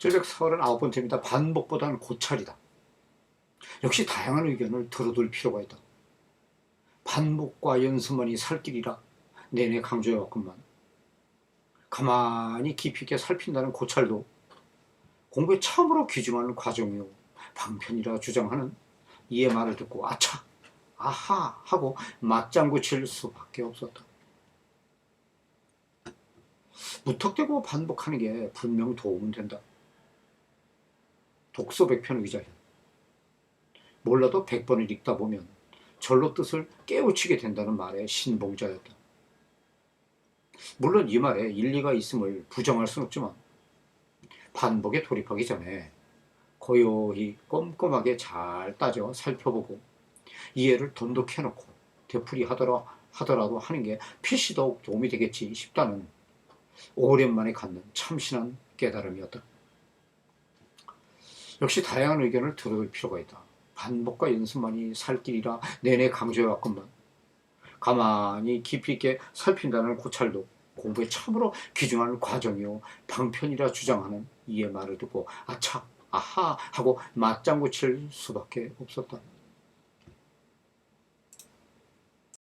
739번째입니다. 반복보다는 고찰이다. 역시 다양한 의견을 들어둘 필요가 있다. 반복과 연습만이 살 길이라 내내 강조해왔건만 가만히 깊이 있게 살핀다는 고찰도 공부에 처음으로 귀중한 과정이요 방편이라 주장하는 이의 말을 듣고 아차 아하 하고 맞장구 칠 수밖에 없었다. 무턱대고 반복하는 게 분명 도움은 된다. 독서 백편 의자현 몰라도 백번을 읽다 보면 절로 뜻을 깨우치게 된다는 말의 신봉자였다. 물론 이 말에 일리가 있음을 부정할 수는 없지만 반복에 돌입하기 전에 고요히 꼼꼼하게 잘 따져 살펴보고 이해를 돈독해놓고 되풀이하더라 하더라도 하는 게 필시 더욱 도움이 되겠지 싶다는 오랜만에 갖는 참신한 깨달음이었다. 역시 다양한 의견을 들어볼 필요가 있다. 반복과 연습만이 살 길이라 내내 강조해왔건만 가만히 깊이 있게 살핀다는 고찰도 공부에 참으로 귀중한 과정이요 방편이라 주장하는 이의 말을 듣고 아차 아하 하고 맞장구 칠 수밖에 없었다.